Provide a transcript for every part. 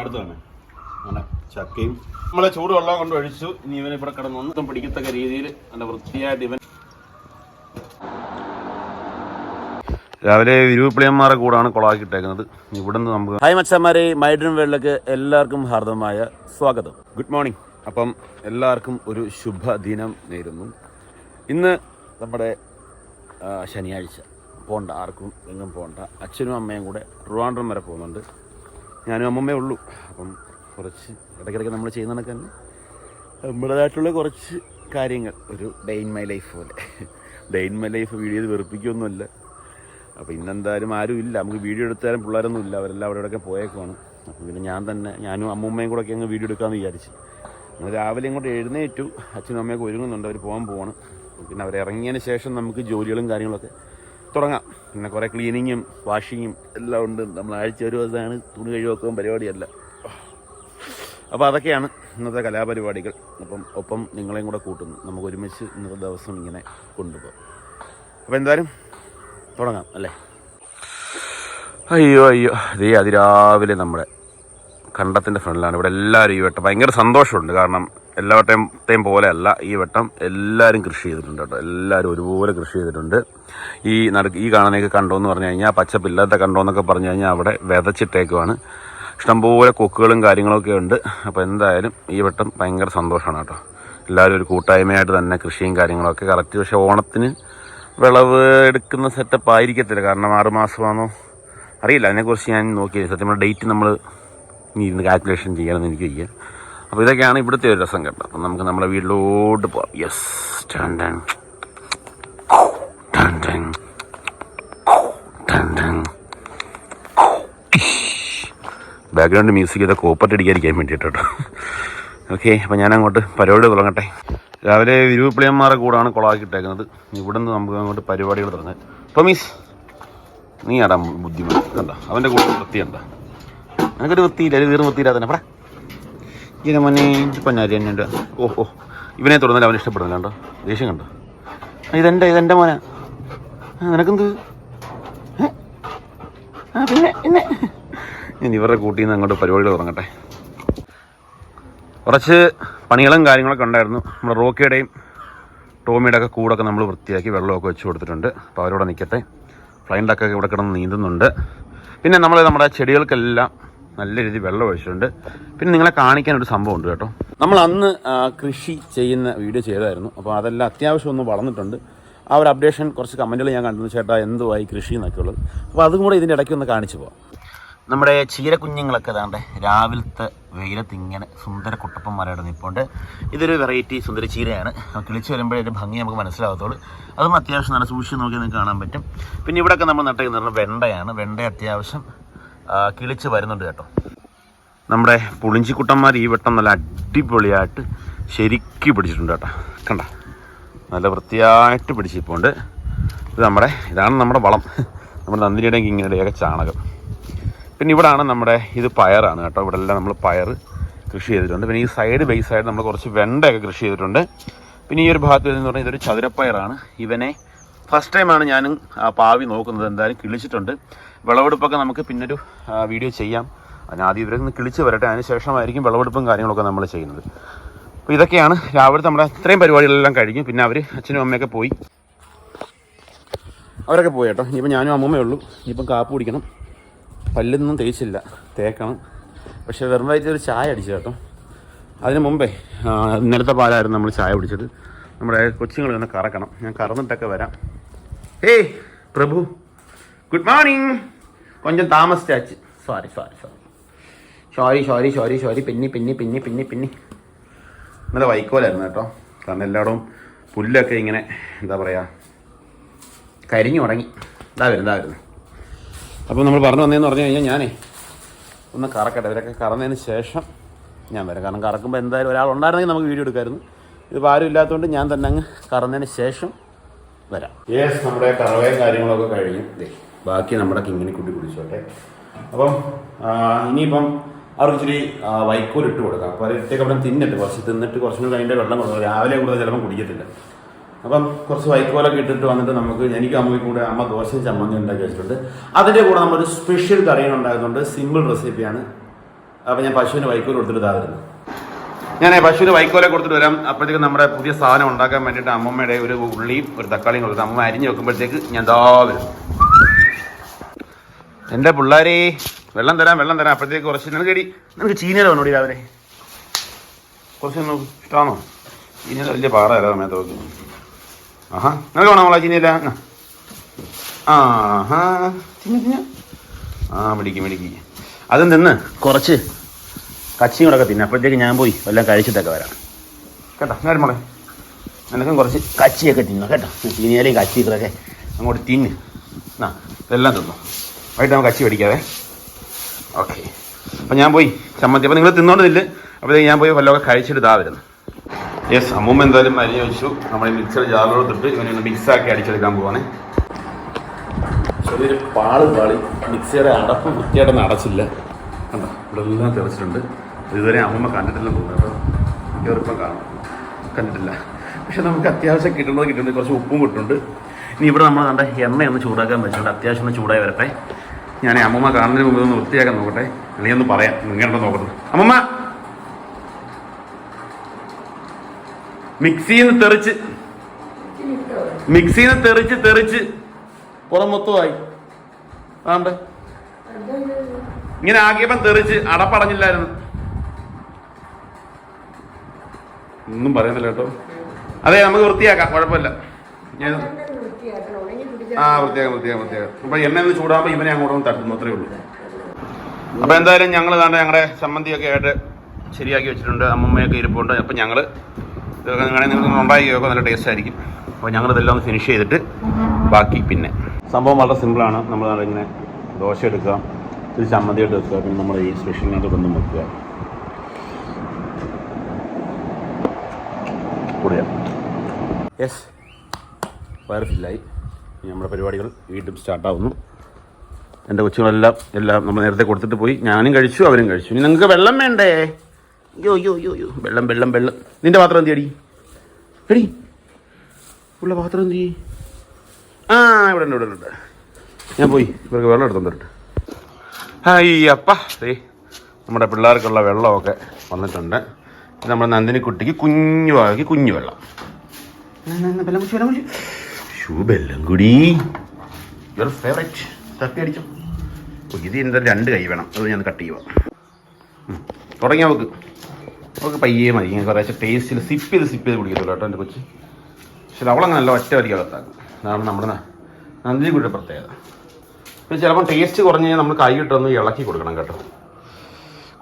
അടുത്ത് തന്നെ. അങ്ങനെ ചക്കയും. നമ്മളെ ചൂടുവെള്ളം കൊണ്ട് ഒഴിച്ചു. ഇനി ഇവൻ ഇവിടെ കിടന്ന് ഒന്നും പിടിക്കത്തക്ക രീതിയിൽ നല്ല വൃത്തിയായിട്ട് ഇവൻ രാവിലെ വിരൂപ്പിളിയന്മാരെ കൂടാണ് കൊളാക്കിയിട്ടേക്കുന്നത്. ഇവിടുന്ന് നമുക്ക് ഹായ് മച്ചന്മാരെ മൈഡ്രൻ വേൾഡിലേക്ക് എല്ലാവർക്കും ഹാർദമായ സ്വാഗതം. ഗുഡ് മോർണിംഗ് അപ്പം എല്ലാവർക്കും ഒരു ശുഭദിനം നേരുന്നു. ഇന്ന് നമ്മുടെ ശനിയാഴ്ച. പോണ്ട ആർക്കും എങ്ങും പോണ്ട. അച്ഛനും അമ്മയും കൂടെ ട്രിവാൻഡ്രം വരെ പോകുന്നുണ്ട്. ഞാനും അമ്മമ്മേ ഉള്ളൂ. അപ്പം കുറച്ച് ഇടയ്ക്കിടയ്ക്ക് നമ്മൾ ചെയ്യുന്ന കണക്ക് തന്നെ നമ്മുടേതായിട്ടുള്ള കുറച്ച് കാര്യങ്ങൾ. ഒരു ഡേ ഇൻ മൈ ലൈഫ് പോലെ. Day in my life video വെറുപ്പിക്കൊന്നുമില്ല. അപ്പോൾ ഇന്നെന്തായാലും ആരും ഇല്ല. നമുക്ക് വീഡിയോ എടുത്താലും പിള്ളേരൊന്നും ഇല്ല. അവരെല്ലാം അവിടെ ഇവിടെയൊക്കെ പോയേക്കുവാണ്. അപ്പോൾ പിന്നെ ഞാൻ തന്നെ ഞാനും അമ്മൂമ്മയും കൂടെ ഒക്കെ അങ്ങ് വീഡിയോ എടുക്കാമെന്ന് വിചാരിച്ചു. നമ്മൾ രാവിലെ ഇങ്ങോട്ട് എഴുന്നേറ്റു. അച്ഛനും അമ്മയൊക്കെ ഒരുങ്ങുന്നുണ്ട്. അവർ പോകാൻ പോവാണ്. പിന്നെ അവരിറങ്ങിയതിന് ശേഷം നമുക്ക് ജോലികളും കാര്യങ്ങളൊക്കെ തുടങ്ങാം. പിന്നെ കുറേ ക്ലീനിങ്ങും വാഷിങ്ങും എല്ലാം ഉണ്ട്. നമ്മൾ ആഴ്ച ഒരു ദിവസമാണ് തുണി കഴുകും പരിപാടിയല്ല. അപ്പോൾ അതൊക്കെയാണ് ഇന്നത്തെ കലാപരിപാടികൾ. അപ്പം ഒപ്പം നിങ്ങളെയും കൂടെ കൂട്ടുന്നു. നമുക്ക് ഒരുമിച്ച് ഇന്നത്തെ ദിവസം ഇങ്ങനെ കൊണ്ടുപോകാം. അപ്പോൾ എന്തായാലും തുടങ്ങാം അല്ലേ? അയ്യോ അയ്യോ. ദേ അതിരാവിലെ നമ്മുടെ കണ്ടത്തിന്റെ ഫ്രണ്ടിലാണ്. ഇവിടെ എല്ലാവരും ഈ വട്ടം ഭയങ്കര സന്തോഷമുണ്ട്. കാരണം എല്ലാ വട്ടത്തെയും പോലെയല്ല ഈ വട്ടം എല്ലാവരും കൃഷി ചെയ്തിട്ടുണ്ട് കേട്ടോ. എല്ലാവരും ഒരുപോലെ കൃഷി ചെയ്തിട്ടുണ്ട്. ഈ നട ഈ കാണാനൊക്കെ കണ്ടോ എന്ന് പറഞ്ഞു കഴിഞ്ഞാൽ പച്ചപ്പില്ലാത്ത കണ്ടോ എന്നൊക്കെ പറഞ്ഞു കഴിഞ്ഞാൽ അവിടെ വിതച്ചിട്ടേക്കുവാണ്. ഇഷ്ടംപോലെ കൊക്കുകളും കാര്യങ്ങളൊക്കെ ഉണ്ട്. അപ്പോൾ എന്തായാലും ഈ വട്ടം ഭയങ്കര സന്തോഷമാണ് കേട്ടോ. എല്ലാവരും ഒരു കൂട്ടായ്മയായിട്ട് തന്നെ കൃഷിയും കാര്യങ്ങളൊക്കെ കറക്റ്റ് പക്ഷേ ഓണത്തിന് വിളവ് എടുക്കുന്ന സെറ്റപ്പ് ആയിരിക്കത്തില്ല. കാരണം ആറുമാസമാണോ അറിയില്ല. അതിനെക്കുറിച്ച് ഞാൻ നോക്കിയത് സത്യം പറഞ്ഞാൽ ഡേറ്റ് നമ്മൾ ഇനി ഇരുന്ന് കാൽക്കുലേഷൻ ചെയ്യണമെന്ന് എനിക്ക് വയ്യ. അപ്പോൾ ഇതൊക്കെയാണ് ഇവിടുത്തെ ഒരു രസം കേട്ടോ. അപ്പം നമുക്ക് നമ്മളെ വീട്ടിലോട്ട് പോവാം. യെസ് ടൺ ബാക്ക്ഗ്രൗണ്ട് മ്യൂസിക് ചെയ്ത കോപ്പട്ട് അടിക്കാതിരിക്കാൻ വേണ്ടിയിട്ട് കേട്ടോ ഓക്കെ അപ്പോൾ ഞാനങ്ങോട്ട് പരിപാടി തുടങ്ങട്ടെ. രാവിലെ വിരുവിപ്പിളിയന്മാരുടെ കൂടാണ് കൊളാക്കിയിട്ടേക്കുന്നത് ഇവിടുന്ന് നമുക്ക് അങ്ങോട്ട് പരിപാടികൾ തുടങ്ങാം. അപ്പോൾ മീസ് നീ ആടാ ബുദ്ധിമുട്ട് കണ്ട? അവന്റെ കൂടെ വൃത്തിയുണ്ട? എനിക്കൊരു വൃത്തിയില്ല ഒരു വീറും വൃത്തിയില്ല തന്നെ. പടാ ഇങ്ങനെ മോനെ പഞ്ഞാരി തന്നെ ഉണ്ട്. ഓ ഓ. ഇവനെ തുടർന്നാലും അവൻ ഇഷ്ടപ്പെടുന്നില്ല കണ്ടോ? ദേഷ്യം കണ്ടോ? ഇതെന്റെ ഇതെന്റെ മോനാ? ആ, നിനക്കെന്ത്? ആ പിന്നെ പിന്നെ. ഇനി ഇവരുടെ കൂട്ടിൽ നിന്ന് അങ്ങോട്ട് പരിപാടികൾ തുടങ്ങട്ടെ. കുറച്ച് പണികളും കാര്യങ്ങളൊക്കെ ഉണ്ടായിരുന്നു. നമ്മുടെ റോക്കിയുടെയും ടോമിയുടെ ഒക്കെ കൂടൊക്കെ നമ്മൾ വൃത്തിയാക്കി വെള്ളമൊക്കെ വെച്ച് കൊടുത്തിട്ടുണ്ട്. അപ്പോൾ അവരോട് നിൽക്കട്ടെ. ഫ്ലൈന്റൊക്കെ ഇവിടെ കിടന്ന് നീന്തുന്നുണ്ട്. പിന്നെ നമ്മൾ നമ്മുടെ ചെടികൾക്കെല്ലാം നല്ല രീതിയിൽ വെള്ളം ഒഴിച്ചിട്ടുണ്ട്. പിന്നെ നിങ്ങളെ കാണിക്കാൻ ഒരു സംഭവം ഉണ്ട് കേട്ടോ. നമ്മൾ അന്ന് കൃഷി ചെയ്യുന്ന വീഡിയോ ചെയ്തായിരുന്നു അപ്പോൾ അതെല്ലാം അത്യാവശ്യം ഒന്ന് വളർന്നിട്ടുണ്ട്. ആ ഒരു അപ്ഡേഷൻ കുറച്ച് കമന്റുകൾ ഞാൻ കണ്ടു ചേട്ടാ എന്തുവായി കൃഷി എന്നൊക്കെ ഉള്ളത്. അപ്പോൾ അതും കൂടെ ഇതിന്റെ ഇടയ്ക്ക് ഒന്ന് കാണിച്ചു പോകാം നമ്മുടെ ചീരക്കുഞ്ഞുങ്ങളൊക്കെ ദാണ്ടെ രാവിലത്തെ വെയിലത്ത് ഇങ്ങനെ സുന്ദര കുട്ടപ്പന്മാരായിട്ട് നിൽപ്പുണ്ട് ഇതൊരു വെറൈറ്റി സുന്ദര ചീരയാണ്. കിളിച്ച് വരുമ്പോഴേ ഒരു ഭംഗി നമുക്ക് മനസ്സിലാകത്തുള്ളൂ അതും അത്യാവശ്യം നല്ല സൂക്ഷിച്ച് നോക്കി നിങ്ങൾക്ക് കാണാൻ പറ്റും. പിന്നെ ഇവിടെയൊക്കെ നമ്മൾ നട്ടേക്കുന്ന വെണ്ടയാണ്. വെണ്ട അത്യാവശ്യം കിളിച്ച് വരുന്നുണ്ട് കേട്ടോ. നമ്മുടെ പുളിഞ്ചിക്കുട്ടന്മാർ ഈ വട്ടം നല്ല അടിപൊളിയായിട്ട് ശരിക്കും പിടിച്ചിട്ടുണ്ട് കേട്ടോ. കണ്ട? നല്ല വൃത്തിയായിട്ട് പിടിച്ചിപ്പോണ്ട് ഇത് നമ്മുടെ ഇതാണ് നമ്മുടെ വളം. നമ്മുടെ നന്ദിനിയുടെയും കിങ്ങിനിയുടെയൊക്കെ ചാണകം. പിന്നെ ഇവിടാണ് നമ്മുടെ ഇത് പയറാണ് കേട്ടോ. ഇവിടെ നമ്മൾ പയർ കൃഷി ചെയ്തിട്ടുണ്ട്. പിന്നെ ഈ സൈഡ് ബേസ് ആയിട്ട് നമ്മൾ കുറച്ച് വെണ്ടയൊക്കെ കൃഷി ചെയ്തിട്ടുണ്ട്. പിന്നെ ഈ ഒരു ഭാഗത്ത് എന്ന് പറഞ്ഞാൽ ഇതൊരു ചതുരപ്പയറാണ്. ഇവനെ ഫസ്റ്റ് ടൈമാണ് ഞാനും ആ പാവി നോക്കുന്നത്. എന്തായാലും കിളിച്ചിട്ടുണ്ട്. വിളവെടുപ്പൊക്കെ നമുക്ക് പിന്നൊരു വീഡിയോ ചെയ്യാം. അതിനാദ്യം ഇവരെ ഇവരൊക്കെ ഒന്ന് കിളിച്ച് വരട്ടെ. അതിന് ശേഷമായിരിക്കും വിളവെടുപ്പും കാര്യങ്ങളൊക്കെ നമ്മൾ ചെയ്യുന്നത്. അപ്പോൾ ഇതൊക്കെയാണ് രാവിലെ നമ്മുടെ ഇത്രയും പരിപാടികളെല്ലാം കഴിഞ്ഞു പിന്നെ അവർ അച്ഛനും അമ്മയൊക്കെ പോയി. അവരൊക്കെ പോയി കേട്ടോ. ഇനിയിപ്പോൾ ഞാനും അമ്മമ്മയേ ഉള്ളൂ. ഇനിയിപ്പം കാപ്പ് കുടിക്കണം. പല്ലൊന്നും തേച്ചില്ല. തേക്കണം. പക്ഷേ വെറും വയറ്റിൽ ഒരു ചായ അടിച്ചു കേട്ടോ. അതിന് മുമ്പേ ഇന്നലത്തെ പാലായിരുന്നു നമ്മൾ ചായ കുടിച്ചത്. നമ്മുടെ കൊച്ചുങ്ങൾ ഒന്ന് കറക്കണം. ഞാൻ കറന്നിട്ടൊക്കെ വരാം. ഏയ് പ്രഭു. Good morning. കൊഞ്ചം താമസിച്ചാച്ച് sorry sorry sorry sorry sorry sorry sorry പിന്നി പിന്നി പിന്നി പിന്നി പിന്നി. ഇന്നലെ വൈക്കോലായിരുന്നു കേട്ടോ. കാരണം എല്ലായിടവും പുല്ലൊക്കെ ഇങ്ങനെ എന്താ പറയുക കരിഞ്ഞു തുടങ്ങി ഇതാ വരുന്നു ഇതാ വരുന്നു. അപ്പോൾ നമ്മൾ പറഞ്ഞു വന്നതെന്ന് പറഞ്ഞു കഴിഞ്ഞാൽ ഞാനേ ഒന്ന് കറക്കട്ടെ. ഇവരൊക്കെ കറന്നതിന് ശേഷം ഞാൻ വരാം. കാരണം കറക്കുമ്പോൾ എന്തായാലും ഒരാൾ ഉണ്ടായിരുന്നെങ്കിൽ നമുക്ക് വീഡിയോ എടുക്കാമായിരുന്നു ഇതിപ്പോൾ ആരും ഇല്ലാത്തതുകൊണ്ട് ഞാൻ തന്നെ അങ്ങ് കറന്നതിന് ശേഷം വരാം. യെസ് നമ്മുടെ കറവയും കാര്യങ്ങളൊക്കെ കഴിഞ്ഞു. ബാക്കി നമ്മുടെ കിങ്ങിനെ കുട്ടി കുടിച്ചോട്ടെ. അപ്പം ഇനിയിപ്പം അവർക്ക് ഇച്ചിരി വൈക്കോൽ ഇട്ട് കൊടുക്കാം. അപ്പോൾ അത് ഇട്ടേക്ക് അവിടെ തിന്നിട്ട് കുറച്ച് തിന്നിട്ട് കുറച്ചും കൂടി അതിന്റെ വെള്ളം കൊടുക്കും രാവിലെ കൂടുതൽ ചിലപ്പം കുടിക്കത്തില്ല. അപ്പം കുറച്ച് വൈക്കോലൊക്കെ ഇട്ടിട്ട് വന്നിട്ട് നമുക്ക് എനിക്ക് അമ്മയ്ക്ക് കൂടെ അമ്മ ദോശയും ചമ്മന്തി ഉണ്ടാക്കി വെച്ചിട്ടുണ്ട്. അതിന്റെ കൂടെ നമ്മളൊരു സ്പെഷ്യൽ കറിയും ഉണ്ടാക്കുന്നുണ്ട്. സിമ്പിൾ റെസിപ്പിയാണ് അപ്പം ഞാൻ പശുവിന് വൈക്കോൽ കൊടുത്തിട്ട് താതിരുന്നു ഞാൻ പശുവിന് വൈക്കോലെ കൊടുത്തിട്ട് വരാം. അപ്പോഴത്തേക്ക് നമ്മുടെ പുതിയ സാധനം ഉണ്ടാക്കാൻ വേണ്ടിയിട്ട് അമ്മമ്മയുടെ ഒരു ഉള്ളിയും ഒരു തക്കാളിയും കൊടുത്തിട്ട് അമ്മ അരിഞ്ഞ് വെക്കുമ്പോഴത്തേക്ക് ഞാൻ ദാ വരും. എന്റെ പിള്ളേരെ വെള്ളം തരാം വെള്ളം തരാം. അപ്പോഴത്തേക്ക് കുറച്ച് നിനക്ക് എടി നിനക്ക് ചീനയില വന്നോടി രാവിലെ. കുറച്ച് നോക്കും ഇഷ്ടമാണോ ചീനയില വലിയ പാറ തരാം സമയത്ത് നോക്കി ആഹാ. നിനക്ക് വേണോ മോളെ ചീനയില. ആഹാ. ആ മിടിക്ക് മിടിക്ക്. അതും തിന്ന്. കുറച്ച് കച്ചിയും കൂടെ തിന്നെ. അപ്പോഴത്തേക്ക് ഞാൻ പോയി എല്ലാം കഴിച്ചിട്ടൊക്കെ വരാം. കേട്ടോ? ഞാൻ മോളെ. നിനക്കും കുറച്ച് കച്ചിയൊക്കെ തിന്നു കേട്ടോ. ചീനിയാലും കച്ചിയൊക്കെ അങ്ങോട്ട് തിന്ന്. ആ ഇതെല്ലാം തിന്നു? വൈകിട്ട് നമുക്ക് അച്ചി പഠിക്കാതെ ഓക്കെ. അപ്പം ഞാൻ പോയി ചമ്മന്തി. അപ്പം നിങ്ങൾ തിന്നോണ്ടില്ല അപ്പോഴത്തേക്ക് ഞാൻ പോയി വല്ലതൊക്കെ കഴിച്ചിട്ട് ഇതാ വരുന്നു. യെസ് അമ്മൂമ്മ എന്തായാലും അരി വെച്ചു നമ്മൾ മിക്സർ ജാറിലോട്ട് ഇട്ട് ഇവനെ മിക്സ് മിക്സാക്കി അടിച്ചെടുക്കാൻ പോവാണേ. ചെറിയൊരു പാൾ പാളി. മിക്സിയുടെ അടപ്പ് വൃത്തിയായിട്ടൊന്നും അടച്ചില്ല. കണ്ടോ? ഇവിടെ എല്ലാം തെളിച്ചിട്ടുണ്ട് ഇതുവരെ അമ്മമ്മ കണ്ടിട്ടില്ല തോന്നുന്നു കേട്ടോ. ചെറുപ്പം കാണും. കണ്ടിട്ടില്ല. പക്ഷെ നമുക്ക് അത്യാവശ്യം കിട്ടുന്നത് കിട്ടുന്നുണ്ട്. കുറച്ച് ഉപ്പും കിട്ടുന്നുണ്ട്. ഇനി ഇവിടെ നമ്മൾ കണ്ട എണ്ണ ഒന്ന് ചൂടാക്കാൻ വെച്ചിട്ടുണ്ട്. അത്യാവശ്യം ഒന്ന് ചൂടായി വരട്ടെ. ഞാൻ അമ്മമ്മ കാണുന്നതിന് മുമ്പ് ഒന്ന് വൃത്തിയാക്കാൻ നോക്കട്ടെ. അല്ലെങ്കിൽ ഒന്ന് പറയാം നിങ്ങളുണ്ടോ നോക്കുന്നത് അമ്മമ്മ! മിക്സിയിൽ തെറിച്ച് മിക്സിയിൽ തെറിച്ച് തെറിച്ച് പുറം മൊത്തമായി. ഇങ്ങനെ ആക്കിയപ്പം തെറിച്ച് അടപ്പടഞ്ഞില്ലായിരുന്നു. ഒന്നും പറയുന്നില്ല കേട്ടോ. അതെ നമുക്ക് വൃത്തിയാക്കാം കുഴപ്പമില്ല. ഞാൻ ആ പ്രത്യേകം പ്രത്യേകം പ്രത്യേകം. അപ്പൊ എണ്ണ ഒന്ന് ചൂടാകുമ്പോൾ ഇവനെ അങ്ങോട്ടൊന്ന് തട്ടുന്നു അത്രേ ഉള്ളൂ. അപ്പൊ എന്തായാലും ഞങ്ങൾ തന്നെ ഞങ്ങളുടെ ചമ്മന്തിയൊക്കെ ആയിട്ട് ശരിയാക്കി വെച്ചിട്ടുണ്ട്. അമ്മമ്മയൊക്കെ ഇരിപ്പുണ്ട്. അപ്പൊ ഞങ്ങൾ ഇതൊക്കെ നിങ്ങൾ ഉണ്ടാക്കി നോക്കുക നല്ല ടേസ്റ്റ് ആയിരിക്കും. അപ്പോൾ ഞങ്ങൾ ഇതെല്ലാം ഒന്ന് ഫിനിഷ് ചെയ്തിട്ട് ബാക്കി പിന്നെ. സംഭവം വളരെ സിമ്പിളാണ് നമ്മൾ ഇങ്ങനെ ദോശ എടുക്കുക. ഒരു ചമ്മന്തി ഇട്ട് വെക്കുക. പിന്നെ നമ്മൾ ഈ സ്പെഷ്യലിനകത്ത് ഒന്നും വെക്കുക യെസ് വയർ ഫില്ലായി നമ്മുടെ പരിപാടികൾ വീണ്ടും സ്റ്റാർട്ടാവുന്നു എന്റെ കൊച്ചുകളെല്ലാം എല്ലാം നമ്മൾ നേരത്തെ കൊടുത്തിട്ട് പോയി. ഞാനും കഴിച്ചു അവരും കഴിച്ചു. ഇനി നിങ്ങൾക്ക് വെള്ളം വേണ്ടേ? യോ യോ യോ യോ വെള്ളം വെള്ളം വെള്ളം. നിന്റെ പാത്രം എന്ത് അടി എടി ഉള്ള പാത്രം എന്ത് ആ ഇവിടെ ഉണ്ട് ഇവിടെ ഉണ്ട് ഞാൻ പോയി. ഇവർക്ക് വെള്ളം എടുത്തു തരട്ടെ അയ്യപ്പ. ദേ നമ്മുടെ പിള്ളേർക്കുള്ള വെള്ളമൊക്കെ വന്നിട്ടുണ്ട്. നമ്മുടെ നന്ദിനി കുട്ടിക്ക് കുഞ്ഞു വാക്കി കുഞ്ഞു വെള്ളം. വെള്ളം കുടിച്ച് വെള്ളം കുടിച്ച്. ഷൂ കൂടി. യുവർ ഫേവറേറ്റ് തട്ടി അടിച്ചു. ഇത് എന്തായാലും രണ്ട് കൈ വേണം. അത് ഞാൻ കട്ട് ചെയ്യുക തുടങ്ങിയാൽ നമുക്ക്? നമുക്ക് പയ്യെ മതി. ഇങ്ങനെ കുറേശ്ശെ ടേസ്റ്റിൽ സിപ്പ് ചെയ്ത് സിപ്പ് ചെയ്ത് കുടിക്കത്തുള്ളൂ കേട്ടോ എന്റെ കൊച്ച്. പക്ഷെ അവളങ്ങനെ നല്ല ഒറ്റ വരിക അകത്താക്കും. അതാണ് നമ്മുടെ നന്ദി നന്ദിനി പ്രത്യേകത. പിന്നെ ചിലപ്പോൾ ടേസ്റ്റ് കുറഞ്ഞ് കഴിഞ്ഞാൽ നമ്മൾ കൈ ഇട്ടൊന്ന് ഇളക്കി കൊടുക്കണം കേട്ടോ.